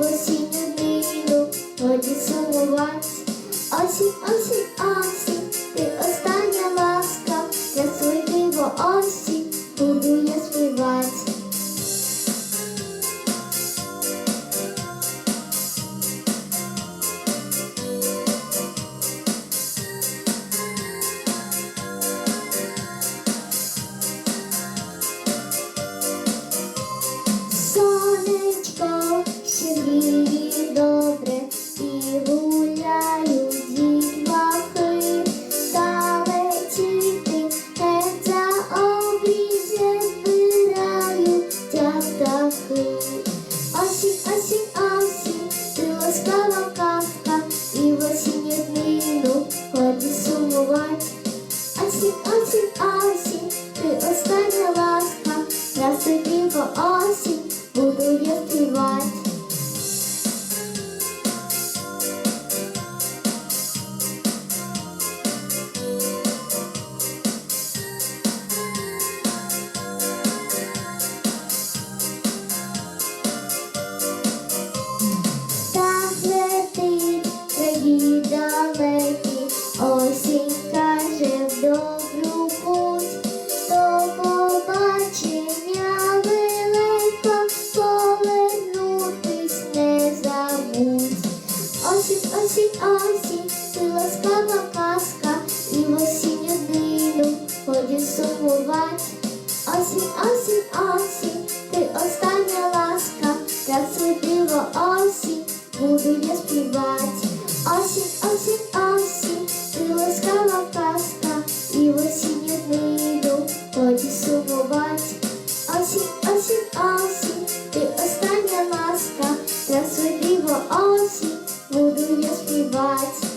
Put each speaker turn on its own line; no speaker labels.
в осінню білу, тоді сумувать, осінь, осінь, осінь, ти остання ласка, я свій диво осінь, буду я співать. мене ласка, я собі по осінь буду я співати. Так летить, тоді далекі, осінь каже в добру путь. Ой, осінь, ти ласкава казка, і в осінню днину ході сумувать. Осінь, осінь, осінь, ти остання ласка, для світило осінь, буду я співати. Осінь, осінь, осінь, ти ласкава казка, і в осінню днину ході сумувать. Осінь, осінь, осінь, ти остання ласка, для світило осінь буду я співати.